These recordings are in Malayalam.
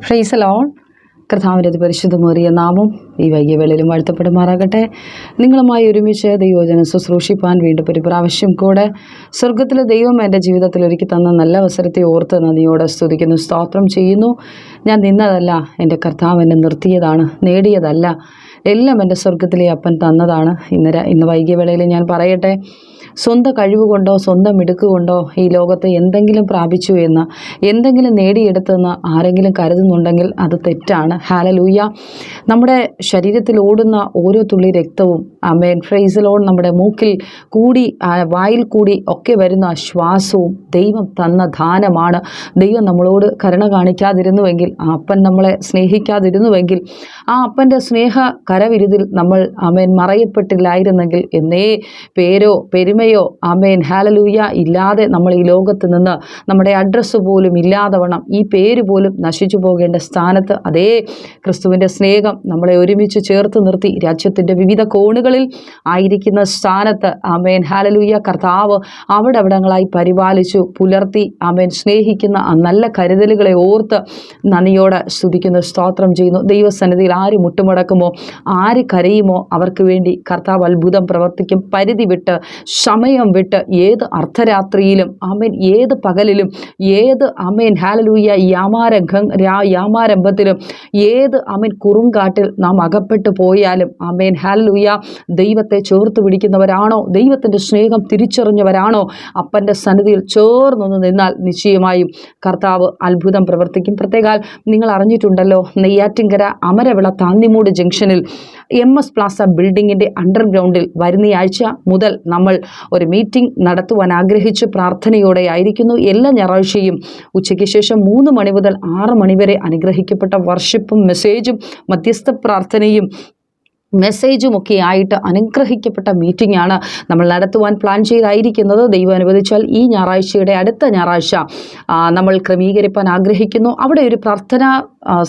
ഫ്രൈസലോൺ കർത്താവിന്റെ പരിശുദ്ധമേറിയ നാമം ഈ വൈകിയ വേളയിലും വാഴ്ത്തപ്പെടുമാറാകട്ടെ. നിങ്ങളുമായി ഒരുമിച്ച് ദൈവജനം ശുശ്രൂഷിപ്പാൻ വീണ്ടും ഒരു പ്രാവശ്യം കൂടെ സ്വർഗത്തിലെ ദൈവം എന്റെ ജീവിതത്തിൽ ഒരുക്കി തന്ന നല്ല അവസരത്തെ ഓർത്ത് നന്ദിയോടെ സ്തുതിക്കുന്നു സ്തോത്രം ചെയ്യുന്നു. ഞാൻ നിന്നതല്ല എന്റെ കർത്താവ് എന്നെ നിർത്തിയതാണ് നേടിയതല്ല. എല്ലാം എന്റെ സ്വർഗത്തിലെ അപ്പൻ തന്നതാണ്. ഇന്ന് ഇന്ന് വൈകിയ വേളയിൽ ഞാൻ പറയട്ടെ. സ്വന്തം കഴിവുകൊണ്ടോ സ്വന്തം മിടുക്കുകൊണ്ടോ ഈ ലോകത്ത് എന്തെങ്കിലും പ്രാപിച്ചു എന്ന് എന്തെങ്കിലും നേടിയെടുത്തെന്ന് ആരെങ്കിലും കരുതുന്നുണ്ടെങ്കിൽ അത് തെറ്റാണ്. ഹാലലൂയ നമ്മുടെ ശരീരത്തിൽ ഓടുന്ന ഓരോ തുള്ളി രക്തവും അമേൻ ഫ്രൈസലോൺ നമ്മുടെ മൂക്കിൽ കൂടി വായിൽ കൂടി ഒക്കെ വരുന്ന ശ്വാസവും ദൈവം തന്ന ദാനമാണ്. ദൈവം നമ്മളോട് കരുണ കാണിക്കാതിരുന്നുവെങ്കിൽ ആ അപ്പൻ നമ്മളെ സ്നേഹിക്കാതിരുന്നുവെങ്കിൽ ആ അപ്പന്റെ സ്നേഹ കരവിരുതിൽ നമ്മൾ അമേൻ മറയപ്പെട്ടില്ലായിരുന്നെങ്കിൽ എന്നേ പേരോ പെരുമയോ അമേൻ ഹാലലൂയ ഇല്ലാതെ നമ്മൾ ഈ ലോകത്ത് നിന്ന് നമ്മുടെ അഡ്രസ്സ് പോലും ഇല്ലാതെ വണ്ണം ഈ പേര് പോലും നശിച്ചു പോകേണ്ട സ്ഥാനത്ത് അതേ ക്രിസ്തുവിന്റെ സ്നേഹം നമ്മളെ ഒരുമിച്ച് ചേർത്ത് നിർത്തി രാജ്യത്തിന്റെ വിവിധ കോണുകളിൽ ആയിരിക്കുന്ന സ്ഥാനത്ത്. അമേൻ ഹാലലൂയ കർത്താവ് അവിടെ അവിടങ്ങളായി പരിപാലിച്ചു പുലർത്തി അമേൻ സ്നേഹിക്കുന്ന ആ നല്ല കരുതലുകളെ ഓർത്ത് നന്ദിയോടെ സ്തുതിക്കുന്ന സ്തോത്രം ചെയ്യുന്നു. ദൈവസന്നിധിയിൽ ആര് മുട്ടുമുടക്കുമോ ആര് കരയുമോ അവർക്ക് വേണ്ടി കർത്താവ് അത്ഭുതം പ്രവർത്തിക്കും. പരിധി വിട്ട് സമയം വിട്ട് ഏത് അർദ്ധരാത്രിയിലും അമേൻ ഏത് പകലിലും ഏത് അമേൻ ഹാലലൂയ യാമാരംഗം യാമാരംഭത്തിലും ഏത് അമേൻ കുറുങ്കാട്ടിൽ നാം അകപ്പെട്ടു പോയാലും അമേൻ ഹാലലൂയ ദൈവത്തെ ചേർത്ത് പിടിക്കുന്നവരാണോ? ദൈവത്തിന്റെ സ്നേഹം തിരിച്ചറിഞ്ഞവരാണോ? അപ്പന്റെ സന്നിധിയിൽ ചേർന്നൊന്ന് നിന്നാൽ നിശ്ചയമായും കർത്താവ് അത്ഭുതം പ്രവർത്തിക്കും. പ്രത്യേകാൽ നിങ്ങൾ അറിഞ്ഞിട്ടുണ്ടല്ലോ നെയ്യാറ്റിങ്കര അമരവിള താന്നിമൂട് ജംഗ്ഷനിൽ എം എസ് പ്ലാസ ബിൽഡിങ്ങിന്റെ അണ്ടർഗ്രൗണ്ടിൽ വരുന്ന ആഴ്ച മുതൽ നമ്മൾ ഒരു മീറ്റിംഗ് നടത്തുവാൻ ആഗ്രഹിച്ച് പ്രാർത്ഥനയോടെ ആയിരിക്കുന്നു എല്ലാ ഞായറാഴ്ചയും ഉച്ചയ്ക്ക് ശേഷം മൂന്ന് മണി മുതൽ ആറ് മണിവരെ അനുഗ്രഹിക്കപ്പെട്ട വർഷിപ്പും മെസ്സേജും മധ്യസ്ഥ പ്രാർത്ഥനയും മെസ്സേജുമൊക്കെ ആയിട്ട് അനുഗ്രഹിക്കപ്പെട്ട മീറ്റിംഗ് ആണ് നമ്മൾ നടത്തുവാൻ പ്ലാൻ ചെയ്തായിരിക്കുന്നത്. ദൈവം അനുവദിച്ചാൽ ഈ ഞായറാഴ്ചയുടെ അടുത്ത ഞായറാഴ്ച നമ്മൾ ക്രമീകരിപ്പാൻ ആഗ്രഹിക്കുന്നു. അവിടെ ഒരു പ്രാർത്ഥന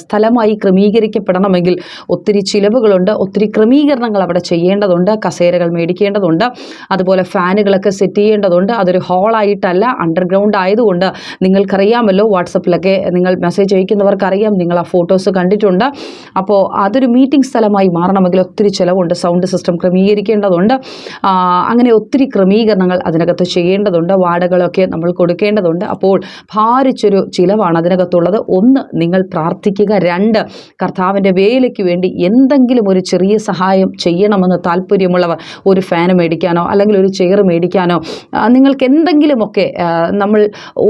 സ്ഥലമായി ക്രമീകരിക്കപ്പെടണമെങ്കിൽ ഒത്തിരി ചിലവുകളുണ്ട് ഒത്തിരി ക്രമീകരണങ്ങൾ അവിടെ ചെയ്യേണ്ടതുണ്ട് കസേരകൾ മേടിക്കേണ്ടതുണ്ട് അതുപോലെ ഫാനുകളൊക്കെ സെറ്റ് ചെയ്യേണ്ടതുണ്ട്. അതൊരു ഹാളായിട്ടല്ല അണ്ടർഗ്രൗണ്ട് ആയതുകൊണ്ട് നിങ്ങൾക്കറിയാമല്ലോ വാട്സപ്പിലൊക്കെ നിങ്ങൾ മെസ്സേജ് അയക്കുന്നവർക്കറിയാം നിങ്ങൾ ആ ഫോട്ടോസ് കണ്ടിട്ടുണ്ട്. അപ്പോൾ അതൊരു മീറ്റിംഗ് സ്ഥലമായി മാറണമെങ്കിൽ ഒത്തിരി ചിലവുണ്ട് സൗണ്ട് സിസ്റ്റം ക്രമീകരിക്കേണ്ടതുണ്ട്. അങ്ങനെ ഒത്തിരി ക്രമീകരണങ്ങൾ അതിനകത്ത് ചെയ്യേണ്ടതുണ്ട് വാടകളൊക്കെ നമ്മൾ കൊടുക്കേണ്ടതുണ്ട്. അപ്പോൾ ഭാരിച്ചൊരു ചിലവാണ് അതിനകത്തുള്ളത്. ഒന്ന് നിങ്ങൾ പ്രാർത്ഥിക്കുക. രണ്ട് കർത്താവിന്റെ വേലയ്ക്ക് വേണ്ടി എന്തെങ്കിലും ഒരു ചെറിയ സഹായം ചെയ്യണമെന്ന് താല്പര്യമുള്ളവർ ഒരു ഫാൻ മേടിക്കാനോ അല്ലെങ്കിൽ ഒരു ചെയർ മേടിക്കാനോ നിങ്ങൾക്ക് എന്തെങ്കിലുമൊക്കെ നമ്മൾ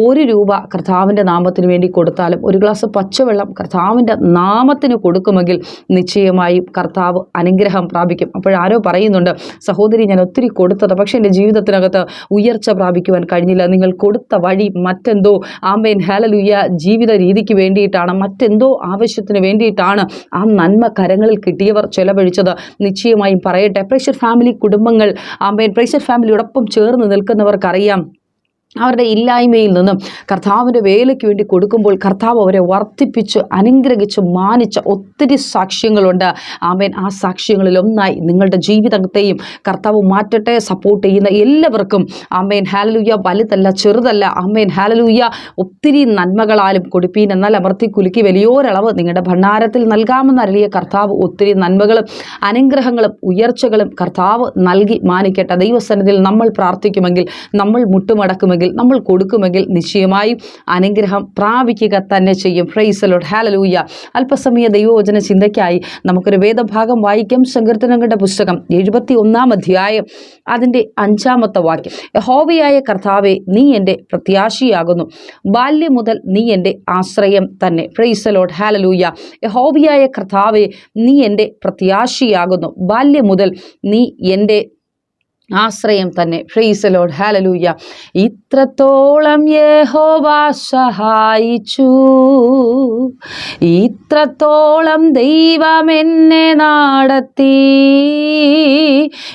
ഒരു രൂപ കർത്താവിന്റെ നാമത്തിന് വേണ്ടി കൊടുത്താലും ഒരു ഗ്ലാസ് പച്ചവെള്ളം കർത്താവിന്റെ നാമത്തിന് കൊടുക്കുമെങ്കിൽ നിശ്ചയമായും കർത്താവ് അനുഗ്രഹം പ്രാപിക്കും. അപ്പോഴാരോ പറയുന്നുണ്ട് സഹോദരി ഞാൻ ഒത്തിരി കൊടുത്തത് പക്ഷേ എന്റെ ജീവിതത്തിനകത്ത് ഉയർച്ച പ്രാപിക്കുവാൻ കഴിഞ്ഞില്ല. നിങ്ങൾ കൊടുത്ത വഴി മറ്റെന്തോ ആമ്പേൻ ഹാലലുയ്യ ജീവിത രീതിക്ക് വേണ്ടിയിട്ടാണ് മറ്റെന്തോ ആവശ്യത്തിന് വേണ്ടിയിട്ടാണ് ആ നന്മ കരങ്ങളിൽ കിട്ടിയവർ ചെലവഴിച്ചത്. നിശ്ചയമായും പറയട്ടെ പ്രഷർ ഫാമിലി കുടുംബങ്ങൾ പ്രഷർ ഫാമിലിയോടൊപ്പം ചേർന്ന് നിൽക്കുന്നവർക്കറിയാം. അവരുടെ ഇല്ലായ്മയിൽ നിന്നും കർത്താവിന്റെ വേലയ്ക്ക് വേണ്ടി കൊടുക്കുമ്പോൾ കർത്താവ് അവരെ വർദ്ധിപ്പിച്ച് അനുഗ്രഹിച്ച് മാനിച്ച ഒത്തിരി സാക്ഷ്യങ്ങളുണ്ട്. ആമേൻ. ആ സാക്ഷ്യങ്ങളിൽ ഒന്നായി നിങ്ങളുടെ ജീവിതത്തെയും കർത്താവ് മാറ്റട്ടെ സപ്പോർട്ട് ചെയ്യുന്ന എല്ലാവർക്കും. ആമേൻ. ഹാലലൂയ വലുതല്ല ചെറുതല്ല. ആമേൻ. ഹാലലൂയ ഒത്തിരി നന്മകളാലും കൊടുപ്പീൻ എന്നാൽ അമർത്തി കുലുക്കി വലിയൊരളവ് നിങ്ങളുടെ ഭണ്ഡാരത്തിൽ നൽകാമെന്ന് കർത്താവ് ഒത്തിരി നന്മകളും അനുഗ്രഹങ്ങളും ഉയർച്ചകളും കർത്താവ് നൽകി മാനിക്കട്ടെ. ദൈവസന്നിധിയിൽ നമ്മൾ പ്രാർത്ഥിക്കുമെങ്കിൽ നമ്മൾ മുട്ടുമടക്കുമെങ്കിൽ നമ്മൾ കൊടുക്കുമെങ്കിൽ നിശ്ചയമായും അനുഗ്രഹം പ്രാപിക്കുക തന്നെ ചെയ്യും. ഫ്രൈസലോട്ട് ഹാലലൂയ അല്പസമയ ദൈവവചന ചിന്തയ്ക്കായി നമുക്കൊരു വേദഭാഗം വായിക്കാം. സങ്കീർത്തനങ്ങളുടെ പുസ്തകം എഴുപത്തി ഒന്നാം അധ്യായം അതിന്റെ അഞ്ചാമത്തെ വാക്യം. യഹോവയായ കർത്താവെ നീ എന്റെ പ്രത്യാശിയാകുന്നു. ബാല്യം മുതൽ നീ എന്റെ ആശ്രയം തന്നെ. ഫ്രൈസലോട്ട് ഹാലലൂയ യഹോവയായ കർത്താവെ നീ എന്റെ പ്രത്യാശിയാകുന്നു. ബാല്യം മുതൽ നീ എന്റെ ആശ്രയം തന്നെ. ഫ്രീസലോഡ് ഹാലലൂയ ഇത്രത്തോളം യഹോവ സഹായിച്ചു. ഇത്രത്തോളം ദൈവം എന്നെ നടത്തി.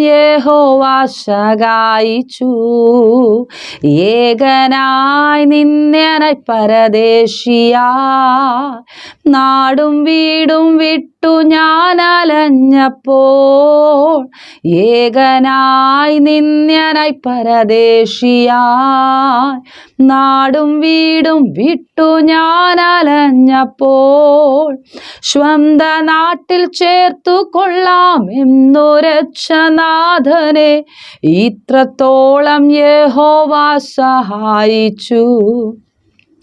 യഹോവ സഹായിച്ചു ഏകനായി നിന്നെ പരദേശിയാ. നാടും വീടും വിട്ടു ഞാൻ അലഞ്ഞപ്പോൾ ഏകനായി നിന്യനായി പരദേശിയായി. നാടും വീടും വിട്ടു ഞാൻ അലഞ്ഞപ്പോൾ സ്വന്ത നാട്ടിൽ ചേർത്തു കൊള്ളാം എന്നൊരക്ഷനാഥനെ ഇത്രത്തോളം യഹോവ സഹായിച്ചു.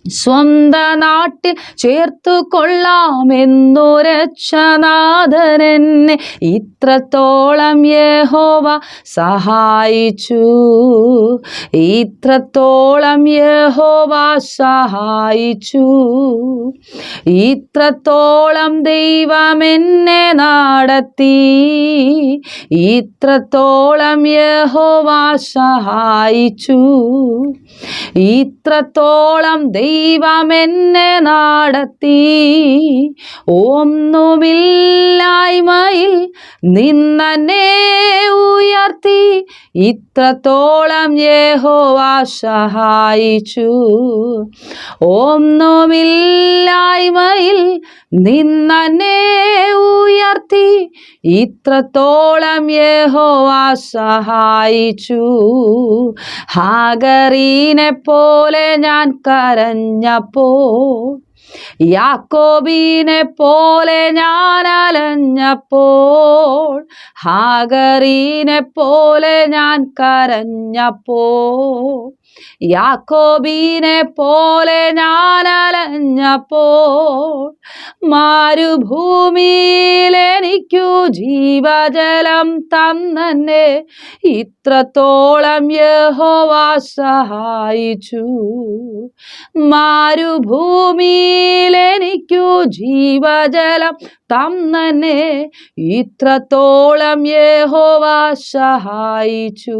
സ്വന്ത നാട്ടിൽ ചേർത്തു കൊള്ളാമെന്നൊരക്ഷനാഥനെന്നെ ഇത്രത്തോളം യഹോവ സഹായിച്ചു. ഇത്രത്തോളം യഹോവ സഹായിച്ചു. ഇത്രത്തോളം ദൈവം എന്നെ നടത്തി. ഇത്രത്തോളം യഹോവ സഹായിച്ചു. ഇത്രത്തോളം ദൈവം എന്നെ നടത്തി. ഒന്നുമില്ലായ്മയിൽ നിന്നെ ഉയർത്തി. ഇത്രത്തോളം യഹോവ സഹായിച്ചു. ഒന്നുമില്ലായ്മയിൽ നിന്നെ ഉയർത്തി. ഇത്രത്തോളം യഹോവ സഹായിച്ചു. ഹാഗറീനെ പോലെ ഞാൻ കരഞ്ഞപ്പോൾ യാക്കോബീനെ പോലെ ഞാൻ അലഞ്ഞപ്പോൾ ഹാഗറീനെ പോലെ ഞാൻ കരഞ്ഞപ്പോൾ യാക്കോബിനെ പോലെ ഞാൻ അലഞ്ഞപ്പോൾ മരുഭൂമിയിലെനിക്കു ജീവജലം തന്നെ ഇത്രത്തോളം യഹോവ സഹായിച്ചു. മരുഭൂമിയിലെനിക്കു ജീവജലം തന്നെ ഇത്രത്തോളം യഹോവ സഹായിച്ചു.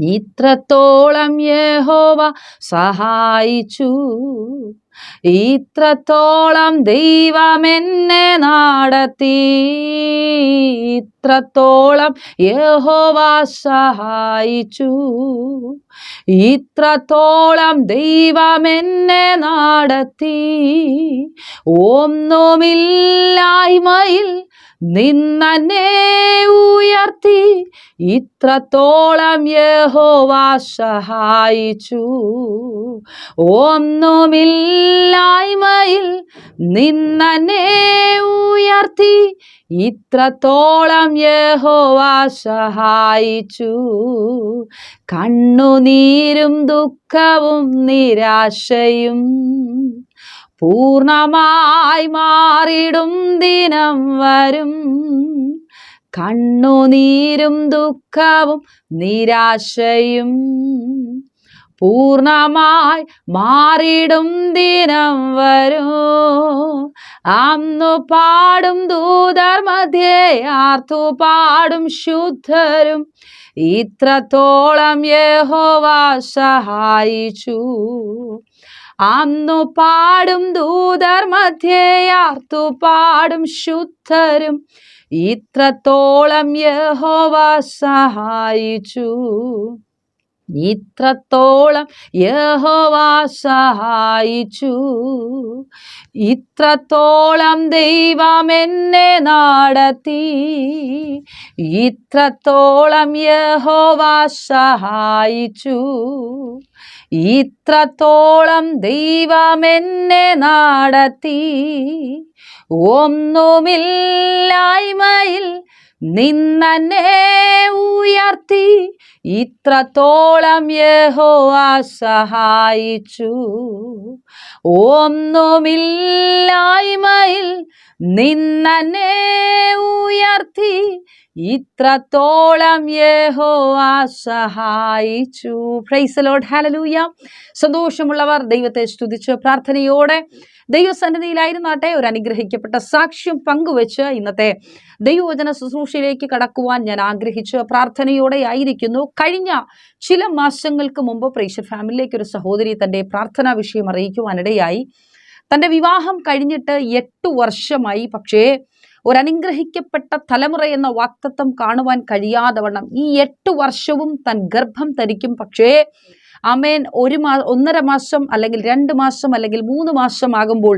ഇത്രത്തോളം യഹോവ സഹായിച്ചു. ഇത്രത്തോളം ദൈവമെന്നെ നടത്തി. ഇത്രത്തോളം യഹോവ സഹായിച്ചു. ഇത്രത്തോളം ദൈവമെന്നെ നടത്തി. ഒന്നുമില്ലായ്മയിൽ നിന്നെ ഉയർത്തി ഇത്രത്തോളം യഹോവ സഹായിച്ചു. ഒന്നുമില്ലായ്മയിൽ നിന്നെ ഉയർത്തി ഇത്രത്തോളം യഹോവ സഹായിച്ചു. കണ്ണുനീരും ദുഃഖവും നിരാശയും പൂർണമായി മാറിടും ദിനം വരും. കണ്ണുനീരും ദുഃഖവും നിരാശയും പൂർണമായി മാറിടും ദിനം വരും. അന്നു പാടും ദൂതർ മധ്യേ ആർത്തു പാടും ശുദ്ധരും. ഇത്രത്തോളം യഹോവ സഹായിച്ചു. അന്നു പാടും ദൂതർ മധ്യേ ആർത്തു പാടും ശുദ്ധരും. ഇത്രത്തോളം യഹോവ സഹായിച്ചു. ഇത്രത്തോളം യഹോവ സഹായിച്ചു. ഇത്രത്തോളം ദൈവം എന്നെ നടത്തി. ഇത്രത്തോളം യഹോവ സഹായിച്ചു. ഇത്രത്തോളം ദൈവം എന്നെ നടത്തി. ഒന്നുമില്ലായ്മയിൽ നിന്നെ ഉയർത്തി. ഇത്രത്തോളം യഹോവ സഹായിച്ചു. ഒന്നുമില്ലായ്മയിൽ നിന്നെ ഉയർത്തി. ഇത്രത്തോളം യേഹോ സഹായിച്ചു. പ്രൈസ് ലോഡ് ഹാലലൂയ സന്തോഷമുള്ളവർ ദൈവത്തെ സ്തുതിച്ച് പ്രാർത്ഥനയോടെ ദൈവസന്നിധിയിലായിരുന്നാട്ടെ ഒരു അനുഗ്രഹിക്കപ്പെട്ട സാക്ഷ്യം പങ്കുവെച്ച് ഇന്നത്തെ ദൈവവചന ശുശ്രൂഷയിലേക്ക് കടക്കുവാൻ ഞാൻ ആഗ്രഹിച്ച് പ്രാർത്ഥനയോടെ ആയിരിക്കുന്നു കഴിഞ്ഞ ചില മാസങ്ങൾക്ക് മുമ്പ് പ്രേക്ഷ ഫാമിലിയിലേക്ക് ഒരു സഹോദരി തന്റെ പ്രാർത്ഥനാ വിഷയം അറിയിക്കുവാനിടയായി. തന്റെ വിവാഹം കഴിഞ്ഞിട്ട് എട്ട് വർഷമായി. പക്ഷേ ഒരു അനുഗ്രഹിക്കപ്പെട്ട തലമുറ എന്ന വാക്തത്വം കാണുവാൻ കഴിയാതെ വണ്ണം ഈ എട്ട് വർഷവും തൻ ഗർഭം ധരിക്കും. പക്ഷേ അമേൻ ഒരു മാ ഒന്നര മാസം അല്ലെങ്കിൽ രണ്ട് മാസം അല്ലെങ്കിൽ മൂന്ന് മാസം ആകുമ്പോൾ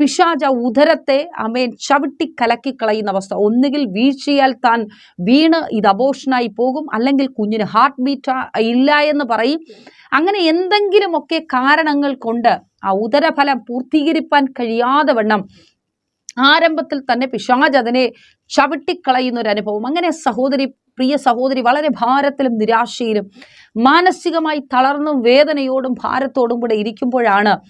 പിശാജ ഉദരത്തെ അമേൻ ചവിട്ടി കലക്കി കളയുന്ന അവസ്ഥ. ഒന്നുകിൽ വീഴ്ചയാൽ താൻ വീണ് ഇത് അബോഷനായി പോകും. അല്ലെങ്കിൽ കുഞ്ഞിന് ഹാർട്ട് ബീറ്റ് ഇല്ല എന്ന് പറയും. അങ്ങനെ എന്തെങ്കിലുമൊക്കെ കാരണങ്ങൾ കൊണ്ട് ആ ഉദരഫലം പൂർത്തീകരിപ്പാൻ കഴിയാതെ വണ്ണം ആരംഭത്തിൽ തന്നെ പിശാജ് അതിനെ ചവിട്ടിക്കളയുന്ന ഒരു അനുഭവം. അങ്ങനെ സഹോദരി പ്രിയ സഹോദരി വളരെ ഭാരത്തിലും നിരാശയിലും മാനസികമായി തളർന്നും വേദനയോടും ഭാരത്തോടും കൂടെ ഇരിക്കുമ്പോഴാണ്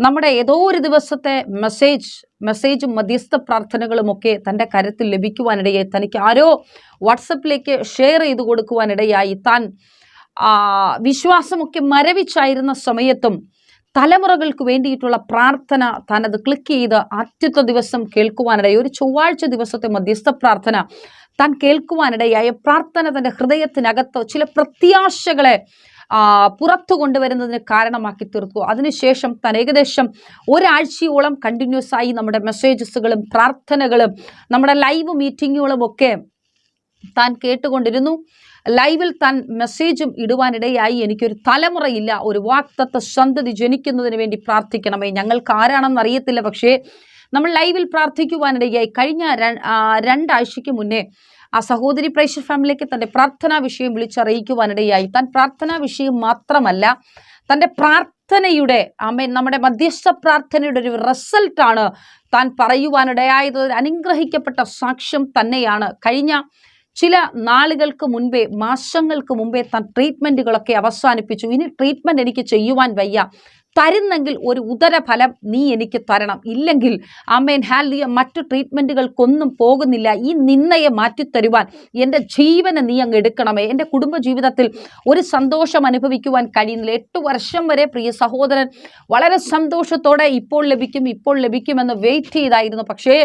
നമ്മുടെ ഏതോ ഒരു ദിവസത്തെ മെസ്സേജ് മെസ്സേജും മധ്യസ്ഥ പ്രാർത്ഥനകളും ഒക്കെ തന്റെ കരത്തിൽ ലഭിക്കുവാനിടയായി. തനിക്ക് ആരോ വാട്സപ്പിലേക്ക് ഷെയർ ചെയ്ത് കൊടുക്കുവാനിടയായി. താൻ വിശ്വാസമൊക്കെ മരവിച്ചായിരുന്ന സമയത്തും തലമുറകൾക്ക് വേണ്ടിയിട്ടുള്ള പ്രാർത്ഥന തനത് ക്ലിക്ക് ചെയ്ത് ആദ്യത്തെ ദിവസം കേൾക്കുവാനിടയായി ഒരു ചൊവ്വാഴ്ച ദിവസത്തെ മധ്യസ്ഥ പ്രാർത്ഥന താൻ കേൾക്കുവാനിടയായ. പ്രാർത്ഥന തന്റെ ഹൃദയത്തിനകത്ത് ചില പ്രത്യാശകളെ പുറത്തു കൊണ്ടുവരുന്നതിന് കാരണമാക്കി തീർത്തു. അതിനുശേഷം താൻ ഏകദേശം ഒരാഴ്ചയോളം കണ്ടിന്യൂസ് ആയി നമ്മുടെ മെസ്സേജസുകളും പ്രാർത്ഥനകളും നമ്മുടെ ലൈവ് മീറ്റിങ്ങുകളും ഒക്കെ താൻ കേട്ടുകൊണ്ടിരുന്നു. ലൈവിൽ താൻ മെസ്സേജും ഇടുവാനിടയായി. എനിക്കൊരു തലമുറയില്ല. ഒരു വാക്തത്വ സന്തതി ജനിക്കുന്നതിന് വേണ്ടി പ്രാർത്ഥിക്കണമേ. ഞങ്ങൾക്ക് ആരാണെന്ന് അറിയത്തില്ല. പക്ഷേ നമ്മൾ ലൈവിൽ പ്രാർത്ഥിക്കുവാനിടയായി. കഴിഞ്ഞ രണ്ടാഴ്ചയ്ക്ക് മുന്നേ ആ സഹോദരി പ്രേക്ഷ ഫാമിലിക്ക് തന്റെ പ്രാർത്ഥനാ വിഷയം വിളിച്ചറിയിക്കുവാനിടയായി. താൻ പ്രാർത്ഥനാ വിഷയം മാത്രമല്ല തന്റെ പ്രാർത്ഥനയുടെ അമ്മ നമ്മുടെ മധ്യസ്ഥ പ്രാർത്ഥനയുടെ ഒരു റിസൾട്ടാണ് താൻ പറയുവാനിടയായത്. അനുഗ്രഹിക്കപ്പെട്ട സാക്ഷ്യം തന്നെയാണ്. കഴിഞ്ഞ ചില നാളുകൾക്ക് മുൻപേ മാസങ്ങൾക്ക് മുമ്പേ താൻ ട്രീറ്റ്മെന്റുകളൊക്കെ അവസാനിപ്പിച്ചു. ഇനി ട്രീറ്റ്മെന്റ് എനിക്ക് ചെയ്യുവാൻ വയ്യ. തരുന്നെങ്കിൽ ഒരു ഉദരഫലം നീ എനിക്ക് തരണം. ഇല്ലെങ്കിൽ അമ്മേൻ ഹാലിയ മറ്റു ട്രീറ്റ്മെന്റുകൾക്കൊന്നും പോകുന്നില്ല. ഈ നിന്നയെ മാറ്റിത്തരുവാൻ എന്റെ ജീവനെ നീ അങ്ങ് എടുക്കണമേ. എന്റെ കുടുംബജീവിതത്തിൽ ഒരു സന്തോഷം അനുഭവിക്കുവാൻ കഴിയുന്നില്ല. എട്ട് വർഷം വരെ പ്രിയ സഹോദരൻ വളരെ സന്തോഷത്തോടെ ഇപ്പോൾ ലഭിക്കും ഇപ്പോൾ ലഭിക്കുമെന്ന് വെയിറ്റ് ചെയ്തായിരുന്നു. പക്ഷേ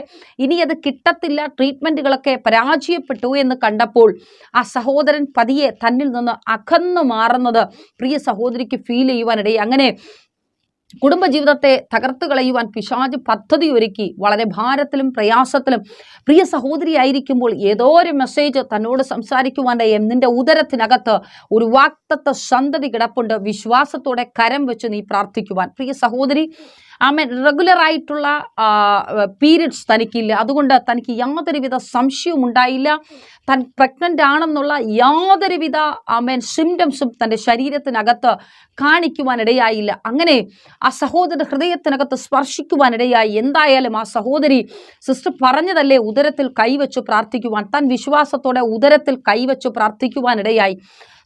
ഇനി അത് കിട്ടത്തില്ല ട്രീറ്റ്മെന്റുകളൊക്കെ പരാജയപ്പെട്ടു എന്ന് കണ്ടപ്പോൾ ആ സഹോദരൻ പതിയെ തന്നിൽ നിന്ന് അകന്നു മാറുന്നത് പ്രിയ സഹോദരിക്ക് ഫീൽ ചെയ്യുവാനിടയിൽ അങ്ങനെ കുടുംബജീവിതത്തെ തകർത്ത് കളയുവാൻ പിശാജ് പദ്ധതി ഒരുക്കി. വളരെ ഭാരത്തിലും പ്രയാസത്തിലും പ്രിയ സഹോദരിയായിരിക്കുമ്പോൾ ഏതോ ഒരു മെസ്സേജ് തന്നോട് സംസാരിക്കുവാന്റെ നിന്റെ ഉദരത്തിനകത്ത് ഒരു വാക്തത്വ സന്തതി കിടപ്പുണ്ട്. വിശ്വാസത്തോടെ കരം വെച്ച് നീ പ്രാർത്ഥിക്കുവാൻ. പ്രിയ സഹോദരി ആമൻ. റെഗുലർ ആയിട്ടുള്ള പീരിയഡ്സ് തനിക്കില്ല അതുകൊണ്ട് തനിക്ക് യാതൊരുവിധ സംശയവും ഉണ്ടായില്ല. താൻ പ്രഗ്നന്റ് ആണെന്നുള്ള യാതൊരുവിധ ആമേൻ സിംറ്റംസും തന്റെ ശരീരത്തിനകത്ത് കാണിക്കുവാനിടയായില്ല. അങ്ങനെ ആ സഹോദര ഹൃദയത്തിനകത്ത് സ്പർശിക്കുവാനിടയായി. എന്തായാലും ആ സഹോദരി സിസ്റ്റർ പറഞ്ഞതല്ലേ ഉദരത്തിൽ കൈവച്ചു പ്രാർത്ഥിക്കുവാൻ. തൻ വിശ്വാസത്തോടെ ഉദരത്തിൽ കൈവച്ചു പ്രാർത്ഥിക്കുവാനിടയായി.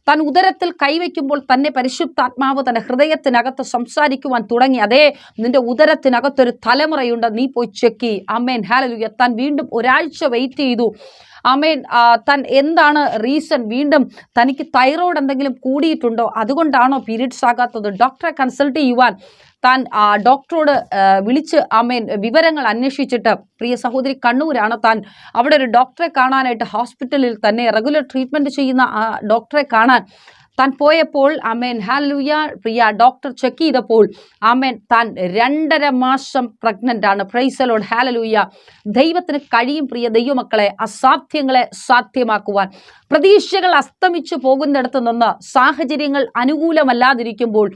താൻ ഉദരത്തിൽ കൈവയ്ക്കുമ്പോൾ തന്നെ പരിശുദ്ധാത്മാവ് തന്റെ ഹൃദയത്തിനകത്ത് സംസാരിക്കുവാൻ തുടങ്ങി. അതേ നിന്റെ ഉദരത്തിനകത്തൊരു തലമുറയുണ്ട്. നീ പോയി ചെക്കി അമ്മേൻ ഹാലലുയ താൻ വീണ്ടും ഒരാഴ്ച വെയിറ്റ് ചെയ്തു. അമേൻ താൻ എന്താണ് റീസൺ വീണ്ടും തനിക്ക് തൈറോയ്ഡ് എന്തെങ്കിലും കൂടിയിട്ടുണ്ടോ? അതുകൊണ്ടാണോ പീരീഡ്സ് ആകാത്തത്? ഡോക്ടറെ കൺസൾട്ട് ചെയ്യുവാൻ താൻ ഡോക്ടറോട് വിളിച്ച് അമേൻ വിവരങ്ങൾ അന്വേഷിച്ചിട്ട് പ്രിയ സഹോദരി കണ്ണൂരാണ് താൻ. അവിടെ ഒരു ഡോക്ടറെ കാണാനായിട്ട് ഹോസ്പിറ്റലിൽ തന്നെ റെഗുലർ ട്രീറ്റ്മെന്റ് ചെയ്യുന്ന ആ ഡോക്ടറെ കാണാൻ താൻ പോയപ്പോൾ അമേൻ ഹാലുയ പ്രിയ ഡോക്ടർ ചെക്ക് ചെയ്തപ്പോൾ അമേൻ താൻ രണ്ടര മാസം പ്രഗ്നന്റ് ആണ്. പ്രൈസലോഡ് ഹാലലൂയ ദൈവത്തിന് കഴിയും പ്രിയ ദൈവമക്കളെ അസാധ്യങ്ങളെ സാധ്യമാക്കുവാൻ. പ്രതീക്ഷകൾ അസ്തമിച്ചു പോകുന്നിടത്ത് നിന്ന് സാഹചര്യങ്ങൾ അനുകൂലമല്ലാതിരിക്കുമ്പോൾ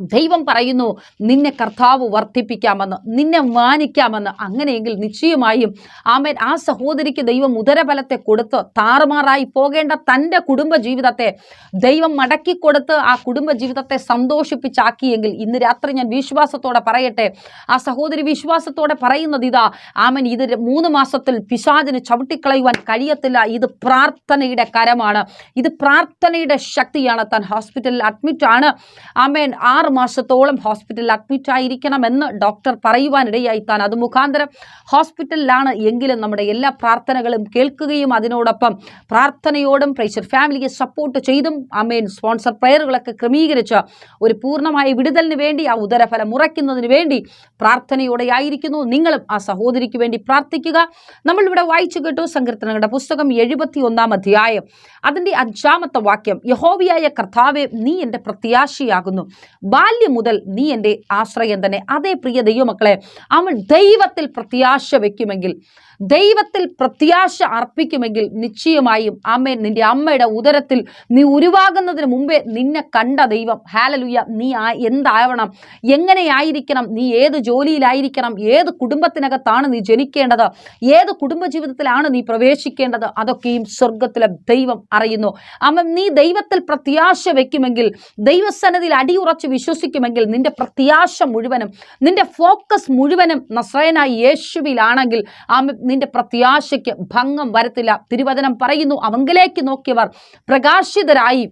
ദൈവം പറയുന്നു നിന്നെ കർത്താവ് വർദ്ധിപ്പിക്കാമെന്ന് നിന്നെ മാനിക്കാമെന്ന്. അങ്ങനെയെങ്കിൽ നിശ്ചയമായും ആമേൻ ആ സഹോദരിക്ക് ദൈവം ഉദരബലത്തെ കൊടുത്ത് താറുമാറായി പോകേണ്ട തന്റെ കുടുംബ ജീവിതത്തെ ദൈവം മടക്കി കൊടുത്ത് ആ കുടുംബ ജീവിതത്തെ സന്തോഷിപ്പിച്ചാക്കിയെങ്കിൽ ഇന്ന് രാത്രി ഞാൻ വിശ്വാസത്തോടെ പറയട്ടെ. ആ സഹോദരി വിശ്വാസത്തോടെ പറയുന്നത് ഇതാ ആമൻ ഇത് മൂന്ന് മാസത്തിൽ പിശാചിന് ചവിട്ടിക്കളയുവാൻ കഴിയത്തില്ല. ഇത് പ്രാർത്ഥനയുടെ കരമാണ്. ഇത് പ്രാർത്ഥനയുടെ ശക്തിയാണ്. താൻ ഹോസ്പിറ്റലിൽ അഡ്മിറ്റ് ആണ് ആമേൻ ആറ് മാസത്തോളം ഹോസ്പിറ്റലിൽ അഡ്മിറ്റ് ആയിരിക്കണമെന്ന് ഡോക്ടർ പറയുവാനിടയായി താൻ അത് മുഖാന്തരം ഹോസ്പിറ്റലിലാണ് എങ്കിലും നമ്മുടെ എല്ലാ പ്രാർത്ഥനകളും കേൾക്കുകയും അതിനോടൊപ്പം പ്രാർത്ഥനയോടും പ്രൈസർ ഫാമിലിയെ സപ്പോർട്ട് ചെയ്തും അമ്മയും സ്പോൺസർ പ്രയറുകളൊക്കെ ക്രമീകരിച്ച് ഒരു പൂർണമായ വിടുതലിന് വേണ്ടി ആ ഉദരഫലം ഉറയ്ക്കുന്നതിന് വേണ്ടി പ്രാർത്ഥനയോടെ ആയിരിക്കുന്നു. നിങ്ങളും ആ സഹോദരിക്ക് വേണ്ടി പ്രാർത്ഥിക്കുക. നമ്മളിവിടെ വായിച്ചു കേട്ടു സങ്കീർത്തനങ്ങളുടെ പുസ്തകം എഴുപത്തി ഒന്നാം അധ്യായം. അതിന്റെ അഞ്ചാമത്തെ വാക്യം യഹോവിയായ കർത്താവെ നീ എന്റെ പ്രത്യാശയാകുന്നു. ബാല്യം മുതൽ നീ എന്റെ ആശ്രയം തന്നെ. അതേ പ്രിയ ദൈവമക്കളെ അവൻ ദൈവത്തിൽ പ്രത്യാശ വയ്ക്കുമെങ്കിൽ ദൈവത്തിൽ പ്രത്യാശ അർപ്പിക്കുമെങ്കിൽ നിശ്ചയമായും അമ്മ നിന്റെ അമ്മയുടെ ഉദരത്തിൽ നീ ഉരുവാകുന്നതിന് മുമ്പേ നിന്നെ കണ്ട ദൈവം. ഹാലലുയ്യ നീ ആ എന്താവണം? എങ്ങനെയായിരിക്കണം? നീ ഏത് ജോലിയിലായിരിക്കണം? ഏത് കുടുംബത്തിനകത്താണ് നീ ജനിക്കേണ്ടത്? ഏത് കുടുംബജീവിതത്തിലാണ് നീ പ്രവേശിക്കേണ്ടത്? അതൊക്കെയും സ്വർഗത്തിലെ ദൈവം അറിയുന്നു. അമ്മ നീ ദൈവത്തിൽ പ്രത്യാശ വയ്ക്കുമെങ്കിൽ ദൈവസന്നതിൽ അടിയുറച്ച് വിശ്വസിക്കുമെങ്കിൽ നിന്റെ പ്രത്യാശ മുഴുവനും നിന്റെ ഫോക്കസ് മുഴുവനും നസ്രയനായി യേശുവിലാണെങ്കിൽ ആമ നിന്റെ പ്രത്യാശയ്ക്ക് ഭംഗം വരത്തില്ല. തിരുവചനം പറയുന്നു അവങ്കിലേക്ക് നോക്കിയവർ പ്രകാശിതരായി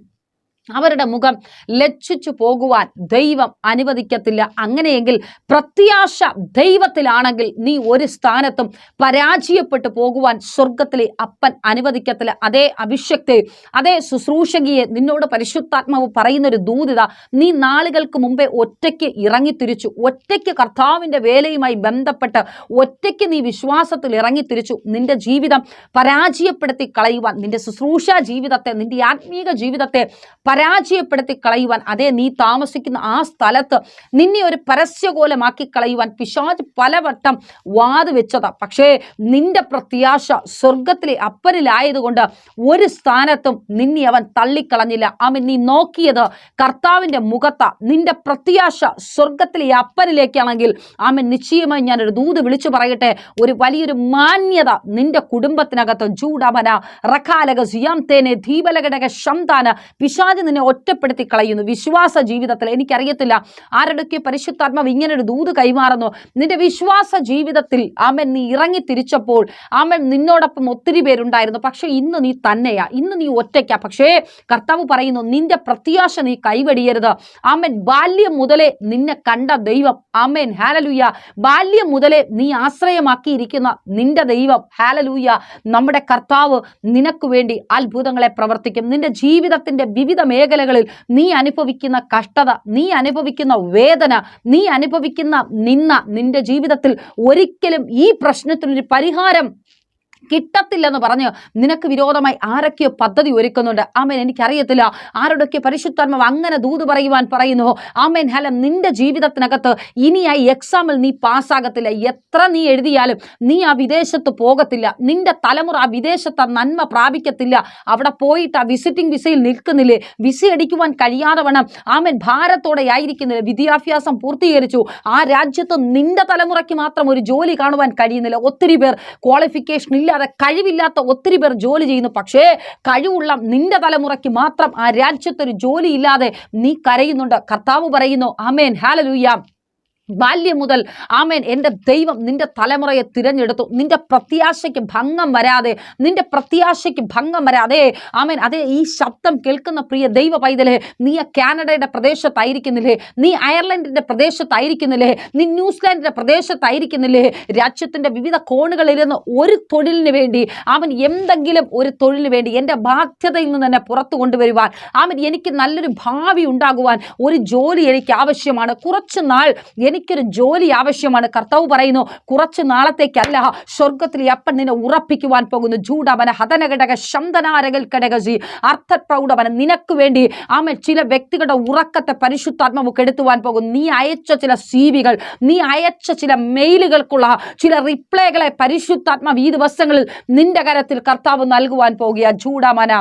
അവരുടെ മുഖം ലജ്ജിച്ചു പോകുവാൻ ദൈവം അനുവദിക്കത്തില്ല. അങ്ങനെയെങ്കിൽ പ്രത്യാശ ദൈവത്തിലാണെങ്കിൽ നീ ഒരു സ്ഥാനത്തും പരാജയപ്പെട്ടു പോകുവാൻ സ്വർഗത്തിലെ അപ്പൻ അനുവദിക്കത്തില്ല. അതേ അഭിഷക്തെ അതേ ശുശ്രൂഷകിയെ നിന്നോട് പരിശുദ്ധാത്മാവ് പറയുന്നൊരു ദൂതിത നീ നാളുകൾക്ക് മുമ്പേ ഒറ്റയ്ക്ക് ഇറങ്ങിത്തിരിച്ചു. ഒറ്റയ്ക്ക് കർത്താവിന്റെ വേലയുമായി ബന്ധപ്പെട്ട് ഒറ്റയ്ക്ക് നീ വിശ്വാസത്തിൽ ഇറങ്ങിത്തിരിച്ചു. നിന്റെ ജീവിതം പരാജയപ്പെടുത്തി കളയുവാൻ നിന്റെ ശുശ്രൂഷ ജീവിതത്തെ നിന്റെ ആത്മീക ജീവിതത്തെ പരാജയപ്പെടുത്തി കളയുവാൻ അതേ നീ താമസിക്കുന്ന ആ സ്ഥലത്ത് നിന്നെ ഒരു പരസ്യകോലമാക്കി കളയുവാൻ പിശാജ് പലവട്ടം വാത് വെച്ചതാ. പക്ഷേ നിന്റെ പ്രത്യാശ സ്വർഗത്തിലെ അപ്പനിലായതുകൊണ്ട് ഒരു സ്ഥാനത്തും നിന്നെ അവൻ തള്ളിക്കളഞ്ഞില്ല. അവൻ നീ നോക്കിയത് കർത്താവിന്റെ മുഖത്ത. നിന്റെ പ്രത്യാശ സ്വർഗത്തിലെ അപ്പനിലേക്കാണെങ്കിൽ ആമൻ നിശ്ചയമായി ഞാനൊരു ദൂത് വിളിച്ചു പറയട്ടെ. ഒരു വലിയൊരു മാന്യത നിന്റെ കുടുംബത്തിനകത്ത്. ജൂഡമന റഖാലക സിയാം തേനെ ദീപലകടക ശംതാന പിശാജ് നിന്നെ ഒറ്റപ്പെടുത്തി കളയുന്നു. വിശ്വാസ ജീവിതത്തിൽ എനിക്കറിയത്തില്ല ആരുടെയൊക്കെ പരിശുദ്ധാത്മാവ് ഇങ്ങനെ ഒരു ദൂത് കൈമാറുന്നു. നിന്റെ വിശ്വാസ ജീവിതത്തിൽ ആമൻ നീ ഇറങ്ങി തിരിച്ചപ്പോൾ ആമൻ നിന്നോടൊപ്പം ഒത്തിരി പേരുണ്ടായിരുന്നു. പക്ഷേ ഇന്ന് നീ തന്നെയാ. ഇന്ന് നീ ഒറ്റയ്ക്കാ. പക്ഷേ കർത്താവ് പറയുന്നു നിന്റെ പ്രത്യാശ നീ കൈവടിയരുത്. ആമൻ. ബാല്യം മുതലേ നിന്നെ കണ്ട ദൈവം ആമേൻ. ഹാലലൂയ ബാല്യം മുതലേ നീ ആശ്രയമാക്കിയിരിക്കുന്ന നിന്റെ ദൈവം ഹാലലൂയ നമ്മുടെ കർത്താവ് നിനക്ക് വേണ്ടി അത്ഭുതങ്ങളെ പ്രവർത്തിക്കും. നിന്റെ ജീവിതത്തിന്റെ വിവിധ മേഖലകളിൽ നീ അനുഭവിക്കുന്ന കഷ്ടത നീ അനുഭവിക്കുന്ന വേദന നീ അനുഭവിക്കുന്ന നിന്ന നിന്റെ ജീവിതത്തിൽ ഒരിക്കലും ഈ പ്രശ്നത്തിനൊരു പരിഹാരം കിട്ടത്തില്ലെന്ന് പറഞ്ഞ് നിനക്ക് വിരോധമായി ആരൊക്കെയോ പദ്ധതി ഒരുക്കുന്നുണ്ട്. ആമേൻ എനിക്കറിയത്തില്ല. ആരോടൊക്കെ പരിശുദ്ധാത്മാവ് അങ്ങനെ ദൂത് പറയുവാൻ പറയുന്നു. ആമേൻ ഹലം നിന്റെ ജീവിതത്തിനകത്ത് ഇനി ആ എക്സാമിൽ നീ പാസ്സാകത്തില്ല. എത്ര നീ എഴുതിയാലും നീ ആ വിദേശത്ത് പോകത്തില്ല. നിന്റെ തലമുറ ആ വിദേശത്ത് നന്മ പ്രാപിക്കത്തില്ല. അവിടെ പോയിട്ട് ആ വിസിറ്റിംഗ് വിസയിൽ നിൽക്കുന്നില്ലേ? വിസ അടിക്കുവാൻ കഴിയാതെ വേണം ആമേൻ ഭാരത്തോടെ ആയിരിക്കുന്നില്ല? വിദ്യാഭ്യാസം പൂർത്തീകരിച്ചു. ആ രാജ്യത്ത് നിന്റെ തലമുറയ്ക്ക് മാത്രം ഒരു ജോലി കാണുവാൻ കഴിയുന്നില്ല. ഒത്തിരി പേർ ക്വാളിഫിക്കേഷൻ ഇല്ലാതെ കഴിവില്ലാത്ത ഒത്തിരി പേർ ജോലി ചെയ്യുന്നു. പക്ഷേ കഴിവുള്ള നിന്റെ തലമുറയ്ക്ക് മാത്രം ആ രാജ്യത്തൊരു ജോലിയില്ലാതെ നീ കരയുന്നുണ്ട്. കർത്താവ് പറയുന്നു ആമേൻ. ഹാലലൂയ. ബാല്യം മുതൽ ആമേൻ. എന്റെ ദൈവം നിന്റെ തലമുറയെ തിരഞ്ഞെടുത്തു. നിന്റെ പ്രത്യാശയ്ക്ക് ഭംഗം വരാതെ നിന്റെ പ്രത്യാശയ്ക്ക് ഭംഗം വരാതെ ആമേൻ. അതേ ഈ ശബ്ദം കേൾക്കുന്ന പ്രിയ ദൈവ പൈതലേ നീ കാനഡയുടെ പ്രദേശത്തായിരിക്കുന്നില്ലേ? നീ അയർലൻഡിന്റെ പ്രദേശത്തായിരിക്കുന്നില്ലേ? നീ ന്യൂസിലാൻഡിന്റെ പ്രദേശത്തായിരിക്കുന്നില്ലേ? രാജ്യത്തിന്റെ വിവിധ കോണുകളിലിരുന്ന് ഒരു തൊഴിലിന് വേണ്ടി അവൻ എന്തെങ്കിലും ഒരു തൊഴിലിന് വേണ്ടി എന്റെ ബാധ്യതയിൽ നിന്ന് തന്നെ പുറത്തു കൊണ്ടുവരുവാൻ അവൻ എനിക്ക് നല്ലൊരു ഭാവി ഉണ്ടാകുവാൻ ഒരു ജോലി എനിക്ക് ആവശ്യമാണ്. കുറച്ച് നാൾ എനിക്കൊരു ജോലി ആവശ്യമാണ്. കർത്താവ് പറയുന്നു കുറച്ച് നാളത്തേക്കല്ല സ്വർഗത്തിൽ അപ്പൻ നിന്നെ ഉറപ്പിക്കുവാൻ പോകുന്നു. ജൂഡവന ഹതനഘടക അർത്ഥ അർത്ഥപ്രൗഢവന നിനക്ക് വേണ്ടി ആമേ ചില വ്യക്തികളുടെ ഉറക്കത്തെ പരിശുദ്ധാത്മാവ് കെടുത്തുവാൻ പോകുന്നു. നീ അയച്ച ചില സീവികൾ നീ അയച്ച ചില മെയിലുകൾക്കുള്ള ചില റിപ്ലൈകളെ പരിശുദ്ധാത്മാവ് ഈ ദിവസങ്ങളിൽ നിന്റെ കരത്തിൽ കർത്താവ് നൽകുവാൻ പോകുക ജൂഡമന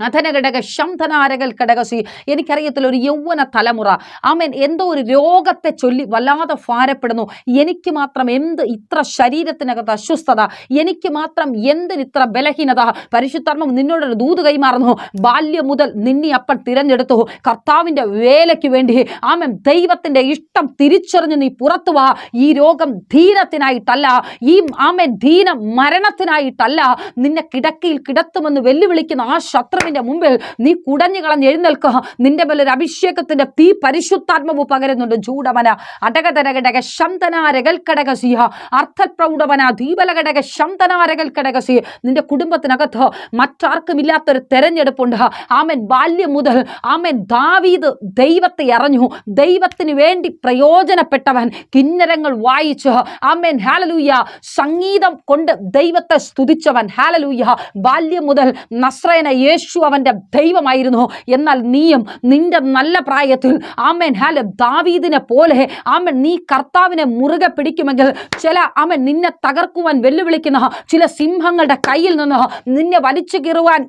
അധനഘടക ശംധനാരകൽ ഘടകസി എനിക്കറിയത്തില്ല ഒരു യൗവന തലമുറ. ആമൻ എന്തോ ഒരു രോഗത്തെ ചൊല്ലി വല്ലാതെ ഭാരപ്പെടുന്നു. എനിക്ക് മാത്രം എന്ത് ഇത്ര ശരീരത്തിനകത്ത് അസ്വസ്ഥത? എനിക്ക് മാത്രം എന്തിന് ഇത്ര ബലഹീനത? പരിശുദ്ധർമ്മം നിന്നോടൊരു ദൂത് കൈമാറുന്നു. ബാല്യം മുതൽ നിന്നെ അപ്പൻ തിരഞ്ഞെടുത്തു. കർത്താവിന്റെ വേലയ്ക്ക് വേണ്ടി. ആമൻ ദൈവത്തിന്റെ ഇഷ്ടം തിരിച്ചറിഞ്ഞ് നീ പുറത്തു വാ. ഈ രോഗം ധീരത്തിനായിട്ടല്ല. ഈ ആമൻ ധീനം മരണത്തിനായിട്ടല്ല നിന്നെ കിടക്കയിൽ കിടത്തുമെന്ന് വെല്ലുവിളിക്കുന്ന ആ ശത്രുവിനെ കർത്താവിന്റെ മുമ്പിൽ നീ കുടഞ്ഞു കളഞ്ഞ് എഴുന്നേൽക്കുക. നിന്റെ മേലൊരു അഭിഷേകത്തിന്റെ തീ പരിശുദ്ധാത്മവ് പകരുന്നുണ്ട്. ചൂടവന അടകതരകടക ശന്തനാരകൽ സിഹ അർത്ഥപ്രൗഢവന ദീപലകടക ശന്തനാരകൽ കടകസി നിന്റെ കുടുംബത്തിനകത്ത് മറ്റാർക്കും ഇല്ലാത്തൊരു തെരഞ്ഞെടുപ്പുണ്ട്. ആമൻ. ബാല്യം മുതൽ ആമൻ. ദാവീദ് ദൈവത്തെ അറിഞ്ഞു. ദൈവത്തിന് വേണ്ടി പ്രയോജനപ്പെട്ടവൻ കിന്നരങ്ങൾ വായിച്ച്. ആമേൻ. ഹാലലൂയ. സംഗീതം കൊണ്ട് ദൈവത്തെ സ്തുതിച്ചവൻ. ഹാലലൂയ. ബാല്യം മുതൽ നസ്രയന യേശു അവന്റെ ദൈവമായിരുന്നു. എന്നാൽ നീയും നിന്റെ നല്ല പ്രായത്തിൽ ആമേൻ ഹാല ദാവീദിനെ പോലെ ആമൻ നീ കർത്താവിനെ മുറുകെ പിടിക്കുമെങ്കിൽ ചില ആമൻ നിന്നെ തകർക്കുവാൻ വെല്ലുവിളിക്കുന്ന ചില സിംഹങ്ങളുടെ കയ്യിൽ നിന്ന് നിന്നെ വലിച്ചു കീറുവാൻ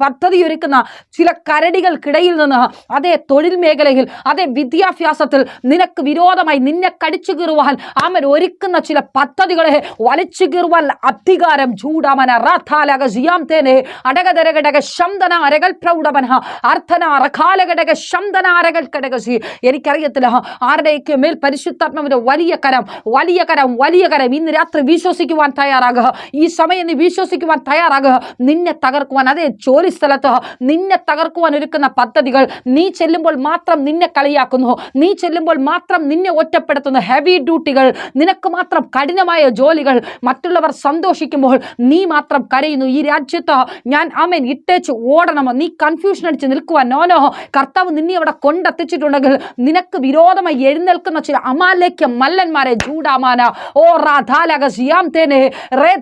പദ്ധതിയൊരുക്കുന്ന ചില കരടികൾക്കിടയിൽ നിന്ന് അതേ തൊഴിൽ മേഖലയിൽ അതേ വിദ്യാഭ്യാസത്തിൽ നിനക്ക് വിരോധമായി നിന്നെ കടിച്ചു കീറുവാൻ അവൻ ഒരുക്കുന്ന ചില പദ്ധതികളെ വലിച്ചു കീറുവാൻ അധികാരം ചൂടാമന. റാഥാലക സിയാം തേനെ അടകതരകടക ശന്തന അരകൽ പ്രൗഢമന. അർത്ഥന അറകാലകടക ശന്തന അരകൽ കടകസി എനിക്കറിയത്തില്ല ആരുടെയൊക്കെ മേൽ പരിശുദ്ധാത്മാവിന്റെ വലിയ കരം വലിയ കരം വലിയ കരം ഇന്ന് രാത്രി വിശ്വസിക്കുവാൻ തയ്യാറാകുക. ഈ സമയം നീ വിശ്വസിക്കുവാൻ തയ്യാറാകുക. നിന്നെ തകർക്കുവാൻ അതേ ജോലി സ്ഥലത്ത് നിന്നെ തകർക്കുവാൻ ഒരുക്കുന്ന പദ്ധതികൾ നീ ചെല്ലുമ്പോൾ മാത്രം നിന്നെ കളിയാക്കുന്നു. നീ ചെല്ലുമ്പോൾ മാത്രം നിന്നെ ഒറ്റപ്പെടുത്തുന്ന ഹെവി ഡ്യൂട്ടികൾ നിനക്ക് മാത്രം കഠിനമായ ജോലികൾ മറ്റുള്ളവർ സന്തോഷിക്കുമ്പോൾ നീ മാത്രം കരയുന്നു. ഈ രാജ്യത്ത് ഞാൻ ആമേൻ ഇട്ടേച്ച് ഓടണമോ? നീ കൺഫ്യൂഷൻ അടിച്ച് നിൽക്കുവാൻ നോനോ? കർത്താവ് നിന്നെ അവിടെ കൊണ്ടെത്തിച്ചിട്ടുണ്ടെങ്കിൽ നിനക്ക് വിരോധമായി എഴുന്നേൽക്കുന്ന ചില അമാലേക്യ മല്ലന്മാരെ ജൂഡാമാന ഓ റാധാലകശിയാം തേനെ റേ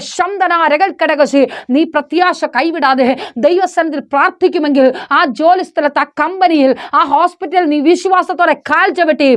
ശബ്ദനാരകൾ കടകസി നീ പ്രത്യാശ കൈവിടാതെ ദൈവസന്നിധിയിൽ പ്രാർത്ഥിക്കുമെങ്കിൽ ആ ജോലി സ്ഥലത്ത് ആ കമ്പനിയിൽ ആ ഹോസ്പിറ്റലിൽ നീ വിശ്വാസത്തോടെ കാൽ ചവിട്ടി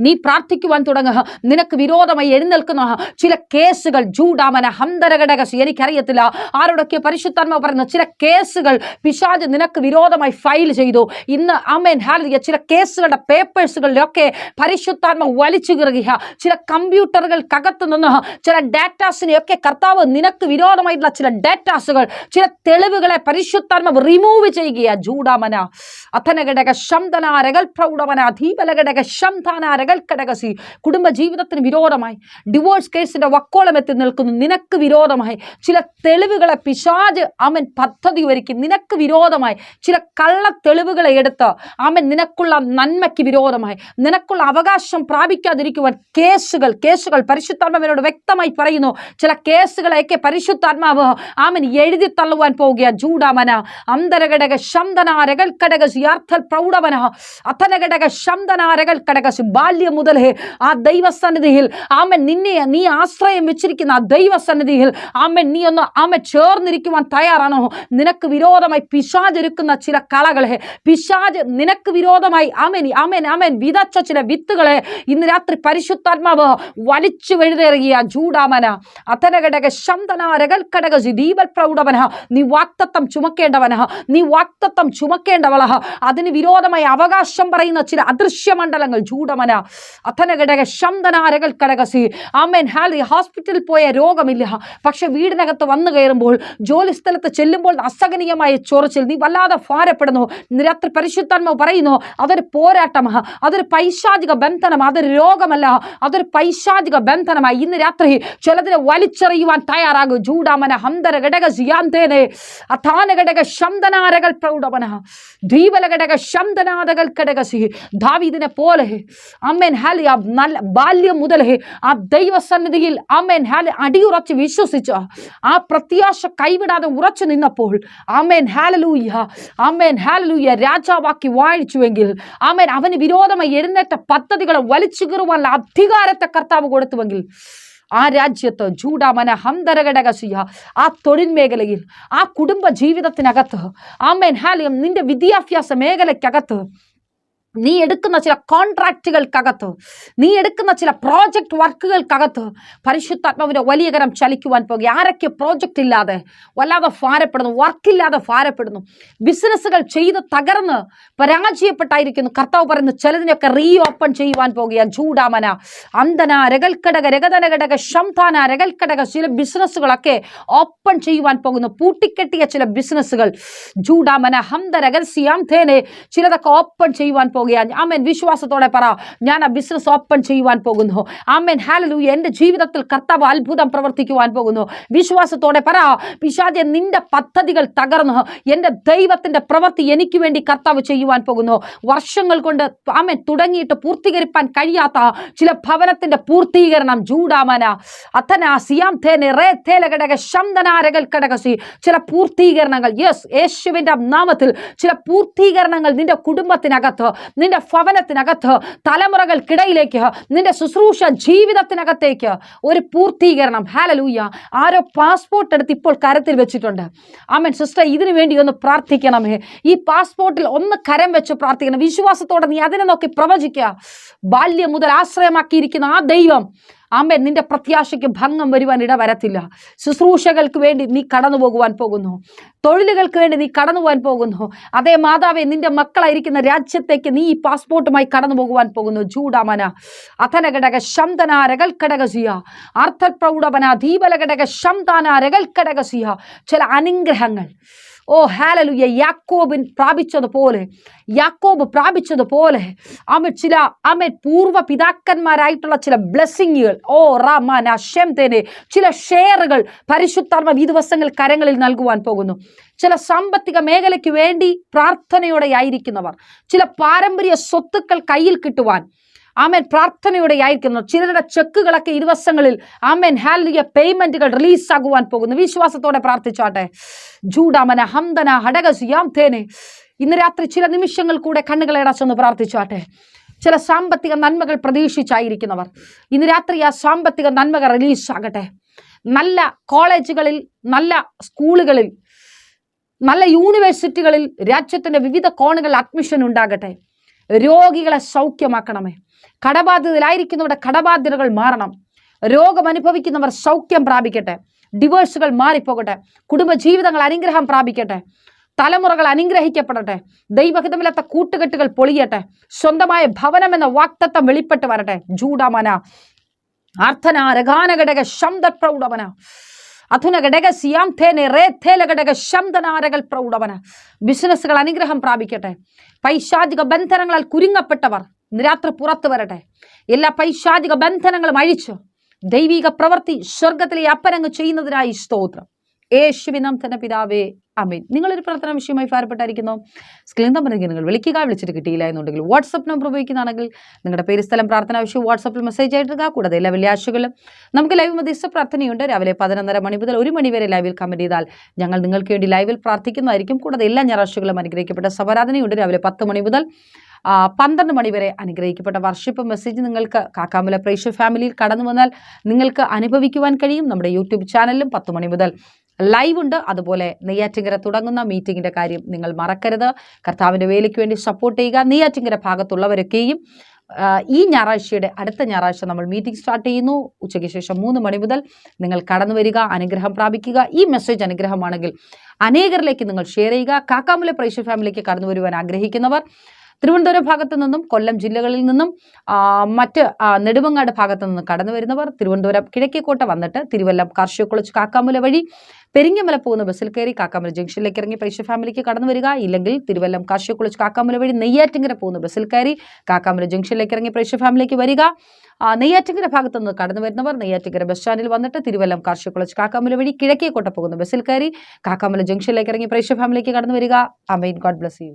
നീ പ്രാർത്ഥിക്കുവാൻ തുടങ്ങുക. നിനക്ക് വിരോധമായി എഴുന്നേൽക്കുന്ന ചില കേസുകൾ ജൂഡാമന ഹന്തരഘടകസ് എനിക്കറിയത്തില്ല. ആരോടൊക്കെ പരിശുദ്ധാത്മ പറയുന്ന ചില കേസുകൾ പിശാജ് നിനക്ക് വിരോധമായി ഫയൽ ചെയ്തു. ഇന്ന് അമേൻ ഹാലിയ ചില കേസുകളുടെ പേപ്പേഴ്സുകളിലൊക്കെ പരിശുദ്ധാത്മ വലിച്ചു കീറുക ചില കമ്പ്യൂട്ടറുകൾക്കകത്ത് നിന്ന് ചില ഡാറ്റാസിനെയൊക്കെ കർത്താവ് നിനക്ക് വിരോധമായിട്ടുള്ള ചില ഡാറ്റാസുകൾ ചില തെളിവുകളെ പരിശുദ്ധാത്മ റിമൂവ് ചെയ്യുക ജൂഡാമന അഥനഘടക ശബ്ദനാരകൽ പ്രൗഢമന ധീപലഘടക ശംധാനാരകൾ കടകസി കുടുംബജീവിതത്തിന് വിരോധമായി. ഡിവോഴ്സ് കേസിന്റെ വക്കോളം എത്തി നിൽക്കുന്നു. നിനക്ക് വിരോധമായി. ചില തെളിവുകളെ പിശാജ് അവൻ പദ്ധതി ഒരുക്കി. നിനക്ക് വിരോധമായി. ചില കള്ള തെളിവുകളെ എടുത്ത് അവൻ നിനക്കുള്ള നന്മയ്ക്ക് വിരോധമായി. നിനക്കുള്ള അവകാശം പ്രാപിക്കാതിരിക്കുവാൻ കേസുകൾ കേസുകൾ പരിശുദ്ധാത്മാവിനോട് വ്യക്തമായി പറയുന്നു. ചില കേസുകളെയൊക്കെ പരിശുദ്ധാത്മാവ് ആമൻ എഴുതി തള്ളുവാൻ പോവുക ജൂഡാമന അന്തരഘടക ശന്തനാരകൽ കടകസി അർത്ഥൽ പ്രൗഢവന അഥനഘടക ശന്തനാരകൽ കടകസി ബാല്യം മുതലേ ആ ദൈവസന്നിധിയിൽ ആമൻ നിന്നെ നീ ആശ്രയം വെച്ചിരിക്കുന്ന ആ ദൈവസന്നിധിയിൽ ആമൻ നീ ഒന്ന് ആമൻ ചേർന്നിരിക്കുവാൻ തയ്യാറാണോ? നിനക്ക് വിരോധമായി പിശാചൊരുക്കുന്ന ചില കളകളെ പിശാജ് നിനക്ക് വിരോധമായി ആമേൻ ആമേൻ ആമേൻ വിതച്ച ചില വിത്തുകളെ ഇന്ന് രാത്രി പരിശുദ്ധാത്മാവ് വലിച്ചു വെഴുതേറിയ അഥനഘടക ശബ്ദനാരകൾ കടകസി ദീപൽ പ്രൗഢവന നീ വാക്തത്വം ചുമക്കേണ്ടവന നീ വാക്തത്വം ചുമക്കേണ്ടവള അതിന് വിരോധമായി അവകാശം പറയുന്ന ചില അദൃശ്യമണ്ഡലങ്ങൾ ജൂഡമന അഥനഘടക ശബ്ദനാരകൾ കടകസി ആമേൻ. ഹാലി ഹോസ്പിറ്റലിൽ പോയ രോഗമില്ല. പക്ഷെ വീടിനകത്ത് വന്നു കയറുമ്പോൾ ജോലി സ്ഥലത്ത് ചെല്ലുമ്പോൾ അസഹനീയമായ ചൊറിച്ചിൽ. നീ വല്ലാതെ ഭാരപ്പെടുന്നു. രാത്രി പരിശുദ്ധാത്മാവ് പറയുന്നു അതൊരു പോരാട്ടമാണ് അതൊരു പൈശാചിക ബന്ധനമാണ് അതൊരു രോഗമല്ല. അതൊരു പൈശാചിക ബന്ധനമായി ഇന്ന് രാത്രി ചിലതിനെ വലിച്ചെറിയുവാൻ തയ്യാറാകും. ജൂഡാമന ഹന്തര ഘടക സിയാന്തേനെ അഥാന ഘടക ശബ്ദനാരകൾ പ്രൗഢമന. ഘടക ഘടകസി ദാവീദിനെ പോലെ. അമ്മേൻ ആ നല്ല ബാല്യം മുതലേ ആ ദൈവസന്നിധിയിൽ അമ്മേൻ ഹാലി അടിയുറച്ച് വിശ്വസിച്ച ആ പ്രത്യാശ കൈവിടാതെ ഉറച്ചു നിന്നപ്പോൾ ആമേൻ ഹാലലൂയ്യ ആമേൻ ഹാലലൂയ്യ രാജാവാക്കി വാഴിച്ചുവെങ്കിൽ ആമേൻ അവന് വിരോധമായി എഴുന്നേറ്റ പദ്ധതികളെ വലിച്ചു കീറുവാനുള്ള അധികാരത്തെ കർത്താവ് കൊടുത്തുവെങ്കിൽ ആ രാജ്യത്ത് ചൂടാമന ഹന്തരകടകസിയ ആ തൊഴിൽ മേഖലയിൽ ആ കുടുംബ ജീവിതത്തിനകത്ത് ആമേൻ ഹാലിയം നിന്റെ വിദ്യാഭ്യാസ മേഖലയ്ക്കകത്ത് നീ എടുക്കുന്ന ചില കോൺട്രാക്റ്റുകൾക്കകത്ത് നീ എടുക്കുന്ന ചില പ്രോജക്റ്റ് വർക്കുകൾക്കകത്ത് പരിശുദ്ധാത്മാവിന്റെ വലിയ കരം ചലിക്കുവാൻ പോകുക. ആരൊക്കെ പ്രോജക്റ്റ് ഇല്ലാതെ വല്ലാതെ ഭാരപ്പെടുന്നു വർക്കില്ലാതെ ഭാരപ്പെടുന്നു ബിസിനസ്സുകൾ ചെയ്ത് തകർന്ന് പരാജയപ്പെട്ടായിരിക്കുന്നു. കർത്താവ് പറയുന്നു ചിലതിനൊക്കെ റീ ഓപ്പൺ ചെയ്യുവാൻ പോകുക. ചൂടാമന അന്തന രകൽക്കടക രഗതനഘടക ശംധാന രകൽക്കടക ചില ബിസിനസ്സുകളൊക്കെ ഓപ്പൺ ചെയ്യുവാൻ പോകുന്നു. പൂട്ടിക്കെട്ടിയ ചില ബിസിനസ്സുകൾ ചൂടാമന ഹംദ രകൽസിയാം തേനെ ചിലതൊക്കെ ഓപ്പൺ ചെയ്യുവാൻ പോകുക പോകുകയാണ് ആമേൻ. വിശ്വാസത്തോടെ പറ. ഞാൻ ആ ബിസിനസ് ഓപ്പൺ ചെയ്യുവാൻ പോകുന്നു. ആമേൻ. ഹാലലു എന്റെ ജീവിതത്തിൽ കർത്താവ് അത്ഭുതം പ്രവർത്തിക്കുവാൻ പോകുന്നു. വിശ്വാസത്തോടെ പറ. പിശാചെ നിന്റെ പദ്ധതികൾ തകർന്നു. എന്റെ ദൈവത്തിന്റെ പ്രവൃത്തി എനിക്ക് വേണ്ടി കർത്താവ് ചെയ്യുവാൻ പോകുന്നു. വർഷങ്ങൾ കൊണ്ട് ആമേൻ തുടങ്ങിയിട്ട് പൂർത്തീകരിപ്പാൻ കഴിയാത്ത ചില ഭവനത്തിന്റെ പൂർത്തീകരണം ജൂഡാമന അത്തന സിയാം തേനെ റേ തേല ഘടക ശംദനാരകൾ ഘടകസി ചില പൂർത്തീകരണങ്ങൾ യെസ് യേശുവിന്റെ നാമത്തിൽ ചില പൂർത്തീകരണങ്ങൾ നിന്റെ കുടുംബത്തിനകത്ത് നിന്റെ ഭവനത്തിനകത്ത് തലമുറകൾക്കിടയിലേക്ക് നിന്റെ ശുശ്രൂഷ ജീവിതത്തിനകത്തേക്ക് ഒരു പൂർത്തീകരണം. ഹാലലൂയ ആരോ പാസ്പോർട്ട് എടുത്ത് ഇപ്പോൾ കരത്തിൽ വെച്ചിട്ടുണ്ട്. ആമൻ സിസ്റ്റർ ഇതിനു വേണ്ടി ഒന്ന് പ്രാർത്ഥിക്കണമേ ഈ പാസ്പോർട്ടിൽ ഒന്ന് കരം വെച്ച് പ്രാർത്ഥിക്കണം. വിശ്വാസത്തോടെ നീ അതിനെ നോക്കി പ്രവചിക്കുക. ബാല്യം മുതൽ ആശ്രയമാക്കിയിരിക്കുന്ന ആ ദൈവം ആമ്പൻ നിന്റെ പ്രത്യാശയ്ക്ക് ഭംഗം വരുവാൻ ഇട വരത്തില്ല ശുശ്രൂഷകൾക്ക് വേണ്ടി നീ കടന്നു പോകുവാൻ പോകുന്നു. തൊഴിലുകൾക്ക് വേണ്ടി നീ കടന്നു പോകാൻ പോകുന്നു. അതേ മാതാവെ നിന്റെ മക്കളായിരിക്കുന്ന രാജ്യത്തേക്ക് നീ ഈ പാസ്പോർട്ടുമായി കടന്നു പോകുവാൻ പോകുന്നു. ജൂഡാമന അഥന ഘടക ശംതന രകൽ ഘടകസിയ അർത്ഥപ്രൗഢവന ദീപല ഘടക ചില അനുഗ്രഹങ്ങൾ. ഓ ഹാലലുയ. യാക്കോബിൻ പ്രാപിച്ചതുപോലെ യാക്കോബ് പ്രാപിച്ചതുപോലെ അമ ചില അമിത് പൂർവ പിതാക്കന്മാരായിട്ടുള്ള ചില ബ്ലെസ്സിങ്ങുകൾ ഓ റാമാന ഷെം തേനെ ചില ഷെയറുകൾ പരിശുദ്ധാത്മ ഈ ദിവസങ്ങൾ കരങ്ങളിൽ നൽകുവാൻ പോകുന്നു. ചില സാമ്പത്തിക മേഖലയ്ക്ക് വേണ്ടി പ്രാർത്ഥനയോടെ ആയിരിക്കുന്നവർ ചില പാരമ്പര്യ സ്വത്തുക്കൾ കയ്യിൽ കിട്ടുവാൻ ആമേൻ. പ്രാർത്ഥനയോടെ ആയിരിക്കുന്നു ചിലരുടെ ചെക്കുകളൊക്കെ ഈ ദിവസങ്ങളിൽ ആമേൻ. ഹാലിയ പേയ്മെന്റുകൾ റിലീസ് ആകുവാൻ പോകുന്നു. വിശ്വാസത്തോടെ പ്രാർത്ഥിച്ചാട്ടെ. ജൂഡാമന ഹംദന ഹടകസുയാം തേനെ ഇന്ന് രാത്രി ചില നിമിഷങ്ങൾ കൂടെ കണ്ണുകളെ അടച്ചൊന്ന് പ്രാർത്ഥിച്ചാട്ടെ. ചില സാമ്പത്തിക നന്മകൾ പ്രതീക്ഷിച്ചായിരിക്കുന്നവർ. ഇന്ന് രാത്രി ആ സാമ്പത്തിക നന്മകൾ റിലീസ് ആകട്ടെ നല്ല കോളേജുകളിൽ നല്ല സ്കൂളുകളിൽ നല്ല യൂണിവേഴ്സിറ്റികളിൽ രാജ്യത്തിന്റെ വിവിധ കോണുകളിൽ അഡ്മിഷൻ ഉണ്ടാകട്ടെ. രോഗികളെ സൗഖ്യമാക്കണമേ. കടബാധിതരായിരിക്കുന്നവരുടെ കടബാധ്യതകൾ മാറണം. രോഗം അനുഭവിക്കുന്നവർ സൗഖ്യം പ്രാപിക്കട്ടെ. ഡിവോഴ്സുകൾ മാറിപ്പോകട്ടെ. കുടുംബജീവിതങ്ങൾ അനുഗ്രഹം പ്രാപിക്കട്ടെ. തലമുറകൾ അനുഗ്രഹിക്കപ്പെടട്ടെ. ദൈവഹിതമില്ലാത്ത കൂട്ടുകെട്ടുകൾ പൊളിയട്ടെ. സ്വന്തമായ ഭവനം എന്ന വാക്തത്വം വെളിപ്പെട്ട് വരട്ടെ. ജൂഡമന. അർത്ഥന രഘാനഘടക ശബ്ദ പ്രൗഢമന. അധുന ഘടക സിയാം തേനെ റേ തേല ഘടക ശബ്ദനാരകൾ പ്രൗഢവന ബിസിനസ്സുകൾ അനുഗ്രഹം പ്രാപിക്കട്ടെ. പൈശാചിക ബന്ധനങ്ങളാൽ കുരുങ്ങപ്പെട്ടവർ. ഇന്ന് രാത്രി പുറത്തു വരട്ടെ. എല്ലാ പൈശാചിക ബന്ധനങ്ങളും അഴിച്ചു ദൈവിക പ്രവൃത്തി സ്വർഗത്തിലെ അപ്പനങ്ങ് ചെയ്യുന്നതിനായി സ്തോത്രം. യേശുവിനം തന്നെ പിതാവേ അമീൻ നിങ്ങളൊരു പ്രാർത്ഥന വിഷയമായി ഭാരപ്പെട്ടായിരിക്കുന്നു. സ്ക്രീൻ നമ്പറിലേക്ക് നിങ്ങൾ വിളിക്കുക വിളിച്ചിട്ട് കിട്ടിയില്ല എന്നുണ്ടെങ്കിൽ വാട്സപ്പ് നമ്പർ ഉപയോഗിക്കുന്നതാണെങ്കിൽ നിങ്ങളുടെ പേര് സ്ഥലം പ്രാർത്ഥന വിഷയം വാട്സപ്പിൽ മെസ്സേജ് ആയിട്ടിടുക കൂടാതെ എല്ലാ വെള്ളിയാഴ്ചകളും നമുക്ക് ലൈവ് മധ്യസ്ഥ പ്രാർത്ഥനയുണ്ട്. രാവിലെ പതിനൊന്നര മണി മുതൽ ഒരു മണി വരെ ലൈവിൽ കമന്റ് ചെയ്താൽ ഞങ്ങൾ നിങ്ങൾക്ക് വേണ്ടി ലൈവിൽ പ്രാർത്ഥിക്കുന്നതായിരിക്കും. കൂടാതെ എല്ലാ ഞായറാഴ്ചകളും അനുഗ്രഹിക്കപ്പെട്ട സമാരാധനയുണ്ട്. രാവിലെ പത്ത് മണി മുതൽ പന്ത്രണ്ട് മണിവരെ അനുഗ്രഹിക്കപ്പെട്ട വർഷിപ്പ് മെസ്സേജ് നിങ്ങൾക്ക് കാക്കാമല പ്രേക്ഷ ഫാമിലിയിൽ കടന്നു വന്നാൽ നിങ്ങൾക്ക് അനുഭവിക്കുവാൻ കഴിയും. നമ്മുടെ യൂട്യൂബ് ചാനലിലും പത്ത് മണി മുതൽ ലൈവ് ഉണ്ട്. അതുപോലെ നെയ്യാറ്റിങ്കര തുടങ്ങുന്ന മീറ്റിങ്ങിന്റെ കാര്യം നിങ്ങൾ മറക്കരുത്. കർത്താവിന്റെ വേലയ്ക്ക് വേണ്ടി സപ്പോർട്ട് ചെയ്യുക. നെയ്യാറ്റിങ്കര ഭാഗത്തുള്ളവരൊക്കെയും ഈ ഞായറാഴ്ചയുടെ അടുത്ത ഞായറാഴ്ച നമ്മൾ മീറ്റിംഗ് സ്റ്റാർട്ട് ചെയ്യുന്നു. ഉച്ചയ്ക്ക് ശേഷം മൂന്ന് മണി മുതൽ നിങ്ങൾ കടന്നു വരിക അനുഗ്രഹം പ്രാപിക്കുക. ഈ മെസ്സേജ് അനുഗ്രഹമാണെങ്കിൽ അനേകരിലേക്ക് നിങ്ങൾ ഷെയർ ചെയ്യുക. കാക്കാമുല പ്രേക്ഷ ഫാമിലിക്ക് കടന്നു വരുവാൻ ആഗ്രഹിക്കുന്നവർ തിരുവനന്തപുരം ഭാഗത്തു നിന്നും കൊല്ലം ജില്ലകളിൽ നിന്നും മറ്റ് നെടുമങ്ങാട് ഭാഗത്തു നിന്നും കടന്നു വരുന്നവർ തിരുവനന്തപുരം കിഴക്കേക്കോട്ട വന്നിട്ട് തിരുവല്ലം കാർഷിക കോളേജ് കാക്കാമുല വഴി പെരിങ്ങമല പോകുന്ന ബസ്സിൽ കയറി കാക്കാമല ജംഗ്ഷനിലേക്ക് ഇറങ്ങി പരീക്ഷ ഫാമിലിക്ക് കടന്നു വരിക. ഇല്ലെങ്കിൽ തിരുവല്ലം കാർഷിക കോളേജ് കാക്കാമല വഴി നെയ്യാറ്റിങ്കര പോകുന്ന ബസ്സിൽ കയറി കാക്കാമല ജംഗ്ഷനിലേക്ക് ഇറങ്ങി പരീക്ഷ ഫാമിലിക്ക് വരിക. നെയ്യാറ്റിങ്ങര ഭാഗത്തു നിന്ന് കടന്നു വരുന്നവർ നെയ്യാറ്റിങ്കര ബസ് സ്റ്റാൻഡിൽ വന്നിട്ട് തിരുവല്ലം കാർഷിക കോളേജ് കാക്കാമല വഴി കിഴക്കേക്കോട്ട പോകുന്ന ബസ്സിൽ കയറി കാക്കാമല ജംഗ്ഷനിലേക്ക് ഇറങ്ങി പരീക്ഷ ഫാമിലിക്ക് കടന്നു വരിക. അമീൻ. God bless you.